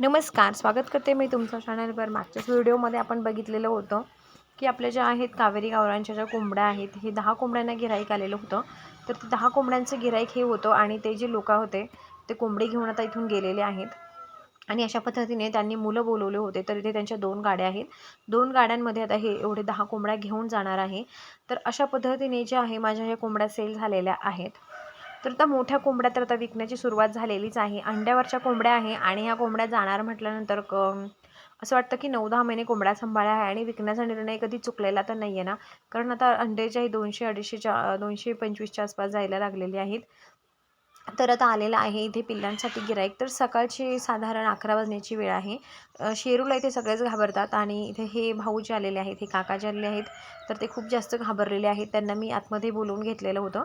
नमस्कार स्वागत करते मी तुमच्या चॅनलवर मागच्याच व्हिडिओमध्ये आपण बघितलेलं होतं की आपल्या ज्या आहेत कावेरी गावरांच्या ज्या कोंबड्या आहेत हे दहा कोंबड्यांना गिराईक आलेलं होतं. तर ते दहा कोंबड्यांचं गिराईक हे होतं आणि ते जे लोक होते ते कोंबडी घेऊन आता इथून गेलेले आहेत. आणि अशा पद्धतीने त्यांनी मुलं बोलवले होते तर इथे त्यांच्या दोन गाड्या आहेत. दोन गाड्यांमध्ये आता हे एवढे दहा कोंबड्या घेऊन जाणार आहे. तर अशा पद्धतीने जे आहे माझ्या ह्या कोंबड्या सेल झालेल्या आहेत. तर त्या मोठ्या कोंबड्या तर आता विकण्याची सुरुवात झालेलीच आहे. अंड्यावरच्या कोंबड्या आहे आणि ह्या कोंबड्या जाणार म्हटल्यानंतर क असं वाटतं की नऊ दहा महिने कोंबड्या सांभाळ्या आहे आणि विकण्याचा निर्णय कधी चुकलेला तर नाही आहे ना. कारण आता अंड्याच्याही दोनशे अडीचशेच्या दोनशे पंचवीसच्या आसपास जायला लागलेले आहेत. तर आता आलेलं आहे इथे पिल्लांसाठी गिराईक तर सकाळची साधारण अकरा वाजण्याची वेळ आहे. शेरूला इथे सगळेच घाबरतात आणि इथे हे भाऊ जे आलेले आहेत हे काका जे आलेले आहेत तर ते खूप जास्त घाबरलेले आहेत. त्यांना मी आतमध्ये बोलवून घेतलेलं होतं.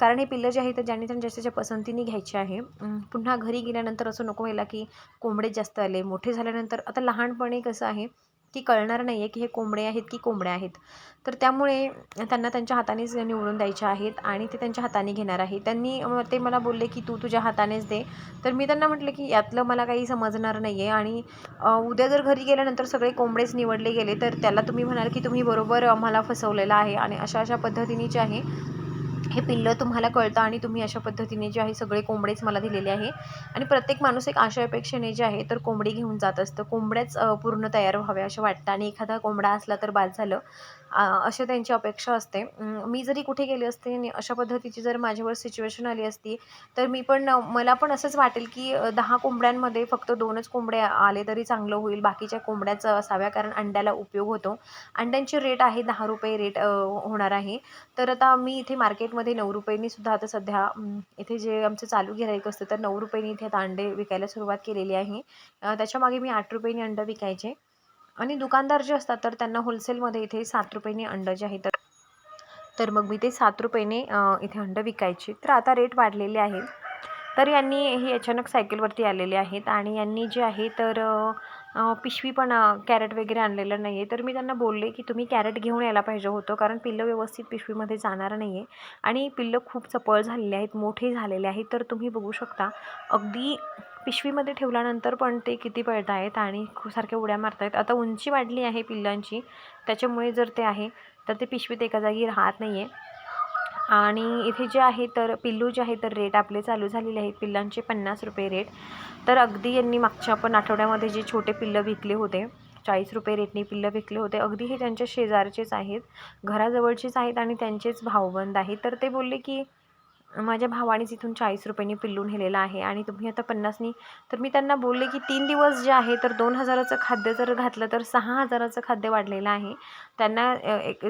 कारण हे पिल्लं जे आहे तर ज्यांनी त्यांनी जास्तीच्या पसंतीने घ्यायचे आहे. पुन्हा घरी गेल्यानंतर असं नको व्हायला की कोंबडे जास्त आले. मोठे झाल्यानंतर आता लहानपणी कसं आहे की कळणार नाही आहे की हे कोंबडे आहेत की कोंबड्या आहेत. तर त्यामुळे त्यांना त्यांच्या हातानेच निवडून द्यायचे आहेत आणि ते त्यांच्या हाताने घेणार आहे. त्यांनी ते मला बोलले की तू तुझ्या हातानेच दे. तर मी त्यांना म्हटलं की यातलं मला काही समजणार नाही आहे आणि उद्या जर घरी गेल्यानंतर सगळे कोंबडेच निवडले गेले तर त्याला तुम्ही म्हणाल की तुम्ही बरोबर आम्हाला फसवलेलं आहे. आणि अशा अशा पद्धतीने जे आहे हे पिल्लं तुम्हाला कळतं आणि तुम्ही अशा पद्धतीने जे आहे सगळे कोंबडेच मला दिलेले आहे. आणि प्रत्येक माणूस एक आशा अपेक्षेने जे आहे तर कोंबडी घेऊन जात असतं. कोंबड्याच पूर्ण तयार व्हाव्या असं वाटतं. आणि एखादा कोंबडा असला तर बाद झालं. अशी त्यांची अपेक्षा असते. मी जरी कुठे गेले असते आणि अशा पद्धतीची जर माझ्यावर सिच्युएशन आली असती तर मी पण मला पण असंच वाटेल की दहा कोंबड्यांमध्ये फक्त दोनच कोंबड्या आले तरी चांगलं होईल. बाकीच्या कोंबड्याच असाव्या कारण अंड्याला उपयोग होतो. अंड्यांची रेट आहे दहा रुपये रेट होणार आहे. तर आता मी इथे मार्केटमध्ये नऊ रुपयांनी सुद्धा आता सध्या इथे जे आमचं चालू गिराईक असतं तर नऊ रुपयांनी इथे आता अंडे विकायला सुरुवात केलेली आहे. त्याच्यामागे मी आठ रुपयांनी अंडं विकायचे. आणि दुकानदार जे असतात तर त्यांना होलसेलमध्ये इथे सात रुपयेने अंडं जे आहे तर तर मग मी ते सात रुपयाने इथे अंडं विकायचे. तर आता रेट वाढलेले आहेत. तर यांनी हे अचानक सायकलवरती आलेले आहेत आणि यांनी जे आहे तर पिशवी पण कॅरेट वगैरे आणलेलं नाही आहे तर मी त्यांना बोलले की तुम्ही कॅरेट घेऊन यायला पाहिजे होतं कारण पिल्लं व्यवस्थित पिशवीमध्ये जाणार नाही आहे आणि पिल्लं खूप चपळ झालेले आहेत मोठे झालेले आहेत. तर तुम्ही बघू शकता अगदी पिशवीमध्ये ठेवल्यानंतर पण ते किती पळत आहेत आणि खूप सारख्या उड्या मारत आहेत आता उंची वाढली आहे पिल्लांची त्याच्यामुळे जर ते आहे तर ते पिशवीत एका जागी राहत नाही आहे आणि इथे जे आहे तर पिल्लू जे आहे तर रेट आपले चालू झालेले आहेत पिल्लांचे पन्नास रुपये रेट. तर अगदी यांनी मागच्या पण आठवड्यामध्ये जे छोटे पिल्लं विकले होते चाळीस रुपये रेटने पिल्लं विकले होते अगदी हे त्यांच्या शेजारचेच आहेत घराजवळचेच आहेत आणि त्यांचेच भावबंद आहेत. तर ते बोलले की माझ्या भावानेच इथून चाळीस रुपयांनी पिल्लू नेलेलं आहे आणि तुम्ही आता पन्नासनी तर मी त्यांना बोलले की तीन दिवस जे आहे तर दोन हजाराचं खाद्य जर घातलं तर सहा हजाराचं खाद्य वाढलेलं आहे. त्यांना एक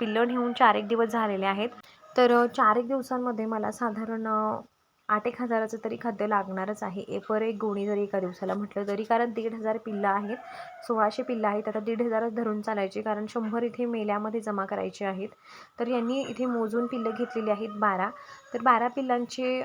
पिल्लं नेऊन चार एक दिवस झालेले आहेत. तर चार एक दिवसांमध्ये मला साधारण आठ एक हजाराचं तरी खाद्य लागणारच आहे. ए पर एक गोणी जरी एका दिवसाला म्हटलं तरी कारण दीड हजार पिल्लं आहेत सोळाशे पिल्लं आहेत. आता दीड हजारच धरून चालायची कारण शंभर इथे मेल्यामध्ये जमा करायचे आहेत. तर यांनी इथे मोजून पिल्लं घेतलेली आहेत बारा. तर बारा पिल्लांचे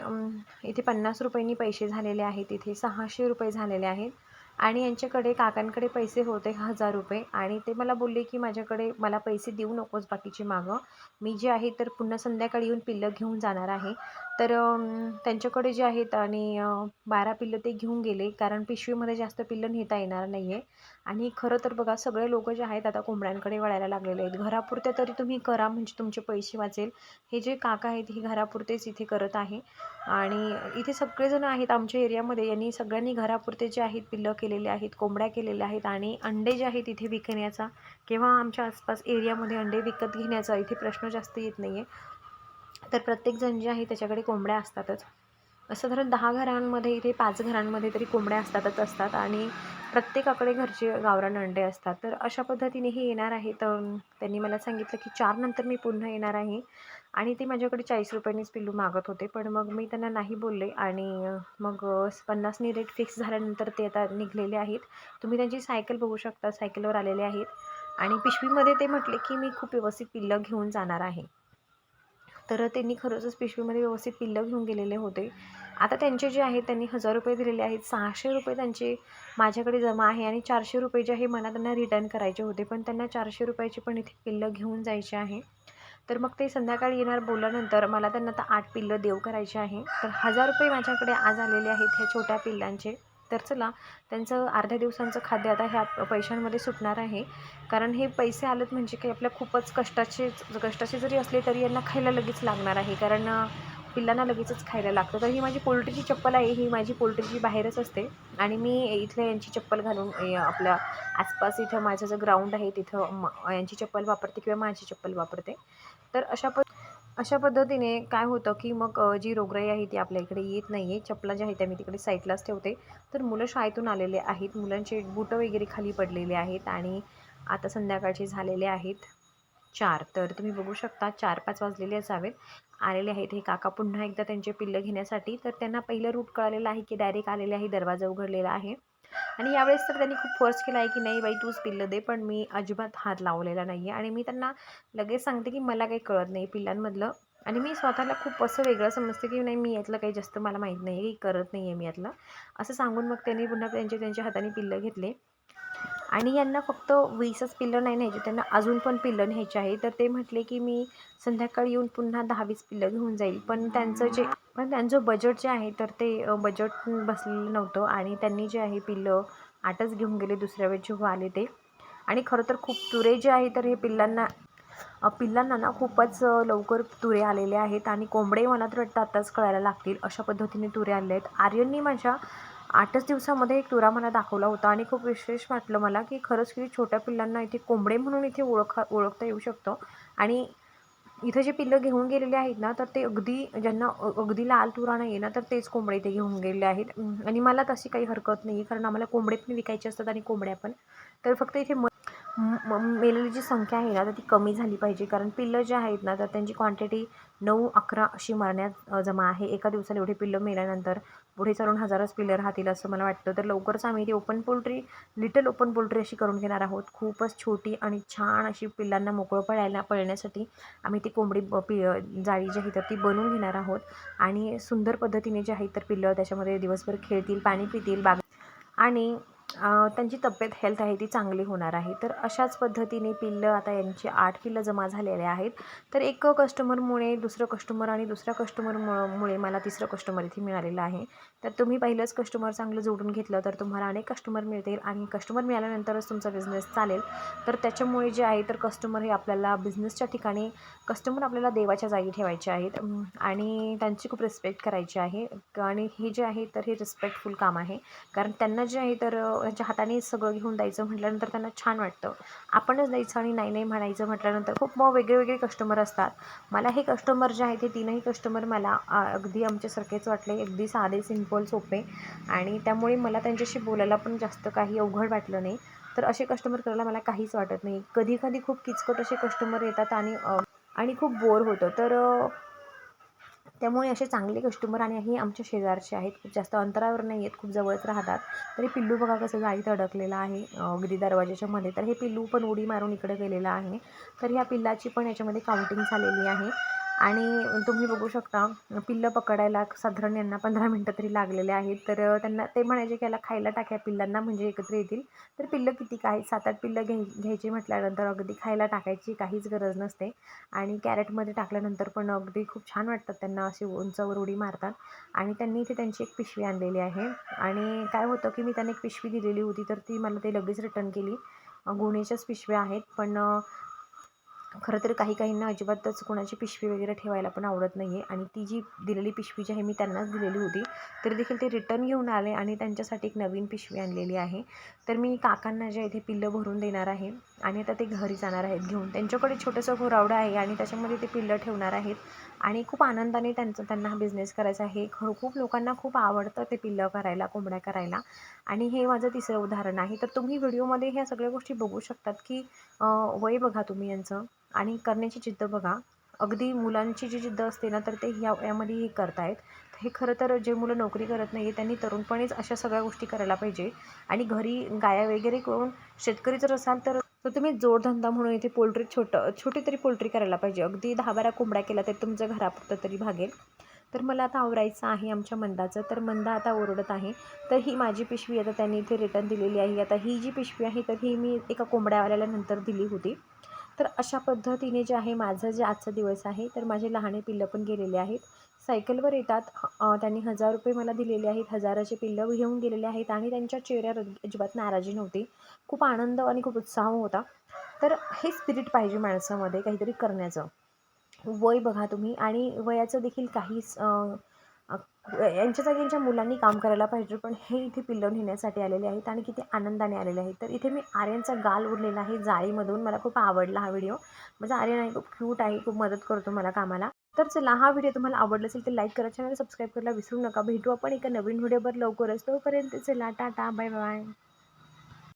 इथे पन्नास रुपयांनी पैसे झालेले आहेत. इथे सहाशे रुपये झालेले आहेत. आणि यांच्याकडे काकांकडे पैसे होते हजार रुपये. आणि ते मला बोलले की माझ्याकडे मला पैसे देऊ नकोस बाकीचे मागं. मी जे आहे तर पुन्हा संध्याकाळी येऊन पिल्लं घेऊन जाणार आहे. तर त्यांच्याकडे जे आहेत आणि बारा पिल्लं ते घेऊन गेले. कारण पिशवीमध्ये जास्त पिल्लं नेता येणार नाही आहे आणि खरं तर बघा सगळे लोक जे आहेत आता कोंबड्यांकडे वळायला लागलेले आहेत. घरापुरत्या तरी तुम्ही करा म्हणजे तुमचे पैसे वाचेल. हे जे काका आहेत हे घरापुरतेच इथे करत आहे. आणि इथे सगळेजण आहेत आमच्या एरियामध्ये. यांनी सगळ्यांनी घरापुरते जे आहेत पिल्लं केलेले आहेत कोंबड्या केलेल्या आहेत आणि अंडे जे आहेत इथे विकण्याचा किंवा आमच्या आसपास एरियामध्ये अंडे विकत घेण्याचा इथे प्रश्न जास्त येत नाही आहे तर प्रत्येकजण जे आहे त्याच्याकडे कोंबड्या असतातच. असं धरून दहा घरांमध्ये इथे पाच घरांमध्ये तरी कोंबड्या असतातच असतात आणि प्रत्येकाकडे घरचे गावरान अंडे असतात. तर अशा पद्धतीने हे येणार आहे तर त्यांनी मला सांगितलं की चार नंतर मी पुन्हा येणार आहे आणि ते माझ्याकडे चाळीस रुपयांनीच पिल्लू मागत होते. पण मग मी त्यांना नाही बोलले आणि मग पन्नासनी रेट फिक्स झाल्यानंतर ते आता निघलेले आहेत. तुम्ही त्यांची सायकल बघू शकता सायकलवर आलेले आहेत आणि पिशवीमध्ये ते म्हटले की मी खूप व्यवस्थित पिल्लं घेऊन जाणार आहे. तर त्यांनी खरंचच पिशवीमध्ये व्यवस्थित पिल्लं घेऊन गेलेले होते. आता त्यांचे जे आहेत त्यांनी हजार रुपये दिलेले आहेत. सहाशे रुपये त्यांचे माझ्याकडे जमा आहे आणि चारशे रुपये जे आहे मला त्यांना रिटर्न करायचे होते. पण त्यांना चारशे रुपयाची पण इथे पिल्लं घेऊन जायचे आहे. तर मग ते संध्याकाळी येणार बोलल्यानंतर मला त्यांना आता आठ पिल्लं देव करायचे आहे. तर हजार रुपये माझ्याकडे आज आलेले आहेत ह्या छोट्या पिल्लांचे. तर चला त्यांचं अर्ध्या दिवसांचं खाद्य आता ह्या पैशांमध्ये सुटणार आहे. कारण हे पैसे आलेत म्हणजे काही आपल्या खूपच कष्टाचे कष्टाचे जरी असले तरी यांना खायला लगेच लागणार आहे. कारण पिल्लांना लगेचच खायला लागतं. तर ही माझी पोल्ट्रीची चप्पल आहे ही माझी पोल्ट्रीची बाहेरच असते. आणि मी इथल्या यांची चप्पल घालून आपल्या आसपास इथं माझं जे ग्राउंड आहे तिथं यांची चप्पल वापरते किंवा माझी चप्पल वापरते. तर अशा पद अशा पद्धतीने काय होतं की मग जी रोगराई आहे ती आपल्या इकडे येत नाही आहे चपला ज्या आहेत त्या मी तिकडे साईडलाच ठेवते. तर मुलं शाळेतून आलेले आहेत. मुलांचे बुटं वगैरे खाली पडलेले आहेत आणि आता संध्याकाळचे झालेले आहेत चार. तर तुम्ही बघू शकता चार पाच वाजलेले असावेत. आलेले आहेत हे काका. पुन्हा एकदा त्यांचे पिल्लं घेण्यासाठी. तर त्यांना पहिलं रूट कळालेलं आहे की डायरेक्ट आलेले आहे. दरवाजा उघडलेला आहे. आणि यावेळेस तर त्यांनी खूप फोर्स केला आहे की नाही बाई तूच पिल्लं दे पण मी अजिबात हात लावलेला नाही आहे आणि मी त्यांना लगेच सांगते की मला काही कळत नाही पिल्लांमधलं. आणि मी स्वतःला खूप असं वेगळं समजते की नाही मी यातलं काही जास्त मला माहीत नाही आहे की करत नाही आहे मी यातलं. असं सांगून मग त्यांनी पुन्हा त्यांचे त्यांच्या हाताने पिल्लं घेतले. आणि यांना फक्त वीसच पिल्लं नाही न्यायची त्यांना अजून पण पिल्लं न्यायची आहे. तर ते म्हटले की मी संध्याकाळी येऊन पुन्हा दहावीस पिल्लं घेऊन जाईल. पण त्यांचं जे पण त्यांचं बजेट जे आहे तर ते बजेट बसलेलं नव्हतं. आणि त्यांनी जे आहे पिल्लं आठच घेऊन गेले दुसऱ्या वेळेस जेव्हा आले ते. आणि खरं तर खूप तुरे जे आहे तर हे पिल्लांना पिल्लांना ना खूपच लवकर तुरे आलेले आहेत. आणि कोंबडे मला तर वाटतं आत्ताच कळायला लागतील अशा पद्धतीने तुरे आलेले आहेत. आर्यननी माझ्या आठच दिवसामध्ये एक तुरा मला दाखवला होता आणि खूप विशेष वाटलं मला की खरंच किती छोट्या पिल्लांना इथे कोंबडे म्हणून इथे ओळखा ओळखता येऊ शकतं. आणि इथं जे पिल्लं घेऊन गेलेले आहेत ना तर ते अगदी ज्यांना अगदी लाल तुरा नाही आहे ना तर तेच कोंबडे इथे घेऊन गेलेले आहेत. आणि मला तशी काही हरकत नाही कारण आम्हाला कोंबडे पण विकायचे असतात आणि कोंबड्या पण. तर फक्त इथे म जी संख्या आहे ना तर ती कमी झाली पाहिजे. कारण पिल्लं जे आहेत ना तर त्यांची क्वांटिटी नऊ अकरा अशी मारण्यात जमा आहे. एका दिवसाला एवढे पिल्लं मेल्यानंतर पुढे चालून हजारच पिल्लं राहतील असं मला वाटतं. तर लवकरच आम्ही ती open poultry little open poultry अशी करून घेणार आहोत. खूपच छोटी आणि छान अशी पिल्लांना मोकळं पळायला पळण्यासाठी आम्ही ती कोंबडी ब- पि जाळी जी आहे तर ती बनवून घेणार आहोत. आणि सुंदर पद्धतीने जे आहेत तर पिल्लं त्याच्यामध्ये दिवसभर खेळतील पाणी पितील बाग आणि त्यांची तब्येत हेल्थ आहे ती चांगली होणार आहे. तर अशाच पद्धतीने पिल्लं आता यांची आठ पिल्लं जमा झालेले आहेत. तर एक कस्टमरमुळे दुसरं कस्टमर आणि दुसऱ्या कस्टमर मुळे मला तिसरं कस्टमर इथे मिळालेलं आहे. तर तुम्ही पहिलंच कस्टमर चांगलं जोडून घेतलं तर तुम्हाला अनेक कस्टमर मिळतील. आणि कस्टमर मिळाल्यानंतरच तुमचा बिझनेस चालेल. तर त्याच्यामुळे जे आहे तर कस्टमर हे आपल्याला बिझनेसच्या ठिकाणी कस्टमर आपल्याला देवाच्या जागी ठेवायचे आहेत. आणि त्यांची खूप रिस्पेक्ट करायची आहे. आणि हे जे आहे तर हे रिस्पेक्टफुल काम आहे. कारण त्यांना जे आहे तर त्यांच्या हाताने सगळं घेऊन द्यायचं म्हटल्यानंतर त्यांना छान वाटतं. आपणच द्यायचं आणि नाही नाही म्हणायचं म्हटल्यानंतर खूप मग वेगळे वेगळे कस्टमर असतात. मला हे कस्टमर जे आहे ते तीनही कस्टमर मला अगदी आमच्यासारखेच वाटले. अगदी साधे सिंपल सोपे. आणि त्यामुळे मला त्यांच्याशी बोलायला पण जास्त काही अवघड वाटलं नाही. तर असे कस्टमर करायला मला काहीच वाटत नाही. कधी कधी खूप किचकट असे कस्टमर येतात आणि आणि खूप बोर होतं. तर त्यामुळे असे चांगले कस्टमर आणि हे आमच्या शेजारचे आहेत. खूप जास्त अंतरावर नाही आहेत खूप जवळच राहतात. तरी पिल्लू बघा कसं जाळीत अडकलेलं आहे अगदी दरवाजाच्या मध्ये. तर हे पिल्लू पण उडी मारून इकडे गेलेलं आहे. तर ह्या पिल्लाची पण याच्यामध्ये काउंटिंग झालेली आहे. आणि तुम्ही बघू शकता पिल्लं पकडायला साधारण यांना पंधरा मिनटं तरी लागलेले आहेत. तर त्यांना ते म्हणायचे की याला खायला टाक्या पिल्लांना म्हणजे एकत्र येतील. तर पिल्लं किती काय सात आठ पिल्लं घ्याय घ्यायची म्हटल्यानंतर अगदी खायला टाकायची काहीच गरज नसते. आणि कॅरेटमध्ये टाकल्यानंतर पण अगदी खूप छान वाटतात त्यांना अशी उंचावर उडी मारतात. आणि त्यांनी इथे त्यांची एक पिशवी आणलेली आहे. आणि काय होतं की मी त्यांना एक पिशवी दिलेली होती तर ती मला ते लगेच रिटर्न केली. गुणेच्याच पिशव्या आहेत. पण खरं तर काही काहींना अजिबातच कोणाची पिशवी वगैरे ठेवायला पण आवडत नाही आहे आणि ती जी दिलेली पिशवी जी आहे मी त्यांनाच दिलेली होती. तरी देखील ते रिटर्न घेऊन आले आणि त्यांच्यासाठी एक नवीन पिशवी आणलेली आहे. तर मी काकांना जे इथे पिल्लं भरून देणार आहे. आणि आता ते घरी जाणार आहेत घेऊन. त्यांच्याकडे छोटंसं घोरावडं आहे आणि त्याच्यामध्ये ते पिल्लं ठेवणार आहेत. आणि खूप आनंदाने त्यांचं त्यांना हा बिझनेस करायचा आहे. खर खूप लोकांना खूप आवडतं ते पिल्लं करायला कोंबड्या करायला. आणि हे माझं तिसरं उदाहरण आहे. तर तुम्ही व्हिडिओमध्ये ह्या सगळ्या गोष्टी बघू शकतात की वय बघा तुम्ही यांचं आणि करण्याची जिद्द बघा. अगदी मुलांची जी जिद्द असते ना तर ते ह्या यामध्ये हे करतायत. हे खरं तर जे मुलं नोकरी करत नाही त्यांनी तरुणपणीच अशा सगळ्या गोष्टी करायला पाहिजे. आणि घरी गाया वगैरे करून शेतकरी जर असाल तर तर तुम्ही जोडधंदा म्हणून इथे पोल्ट्री छोटं छोटी तरी पोल्ट्री करायला पाहिजे. अगदी दहा बारा कोंबड्या केल्या तरी तुमचं घरापुरतं तरी भागेल. तर मला आता आवरायचं आहे आमच्या मंदाचं. तर मंदा आता ओरडत आहे. तर ही माझी पिशवी आता त्यांनी इथे रिटर्न दिलेली आहे. आता ही जी पिशवी आहे तर ही मी एका कोंबड्यावाल्याला नंतर दिली होती. तर अशा पद्धतीने जे आहे माझं जे आजचा दिवस आहे तर माझे लहाने पिल्लं पण गेलेले आहेत. सायकलवर येतात. त्यांनी हजार रुपये मला दिलेले आहेत. हजाराचे पिल्लं घेऊन गेलेले आहेत आणि त्यांच्या चेहऱ्यावर अजिबात नाराजी नव्हती. खूप आनंद आणि खूप उत्साह होता. तर हे स्पिरिट पाहिजे माणसामध्ये काहीतरी करण्याचं. वय बघा तुम्ही आणि वयाचं देखील काहीच यांच्या जागी यांच्या मुलांनी काम करायला पाहिजे. पण हे इथे पिल्लं नेण्यासाठी आलेले आहेत आणि किती आनंदाने आलेले आहेत. तर इथे मी आर्यनचा गाल उरलेला आहे जाळीमधून. मला खूप आवडला हा व्हिडिओ. माझा आर्यन आहे खूप क्यूट आहे खूप मदत करतो मला कामाला. तर चला हा व्हिडिओ तुम्हाला आवडला असेल तर लाईक करा चॅनल सबस्क्राईब करायला विसरू नका. भेटू आपण एका नवीन व्हिडिओवर लवकरच. तोपर्यंत चला टाटा बाय बाय